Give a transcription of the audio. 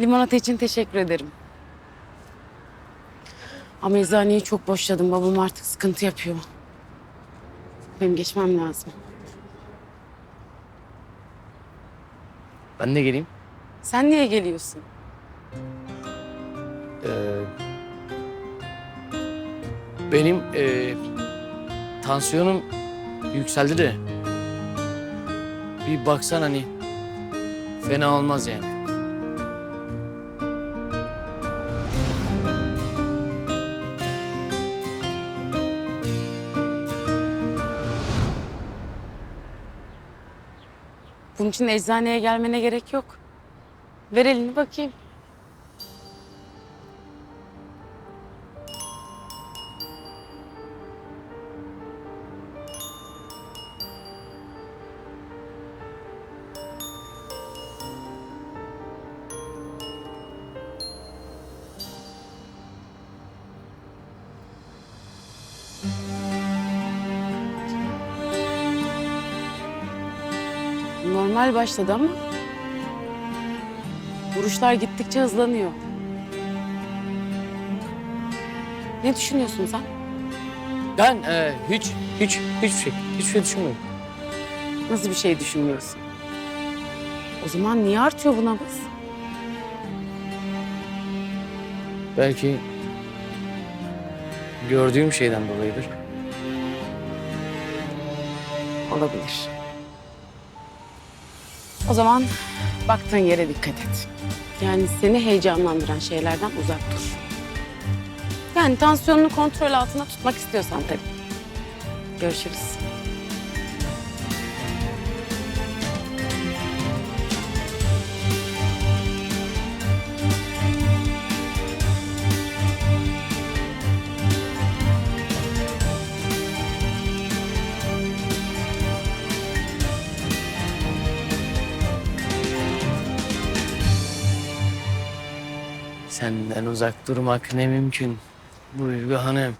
Limonata için teşekkür ederim. Ama eczaneyi çok boşladım. Babam artık sıkıntı yapıyor. Benim geçmem lazım. Ben de geleyim. Sen niye geliyorsun? Ee, benim ee, tansiyonum yükseldi de. Bir baksan hani fena olmaz yani. Bunun için eczaneye gelmene gerek yok. Ver elini bakayım. Normal başladı ama vuruşlar gittikçe hızlanıyor. Ne düşünüyorsun sen? Ben ee, hiç hiç hiçbir şey hiçbir şey düşünmüyorum. Nasıl bir şey düşünmüyorsun? O zaman niye artıyor bu nabız? Belki gördüğüm şeyden dolayıdır. Olabilir. O zaman baktığın yere dikkat et. Yani seni heyecanlandıran şeylerden uzak dur. Yani tansiyonunu kontrol altında tutmak istiyorsan tabii. Görüşürüz. Senden uzak durmak ne mümkün. Buyur hanım.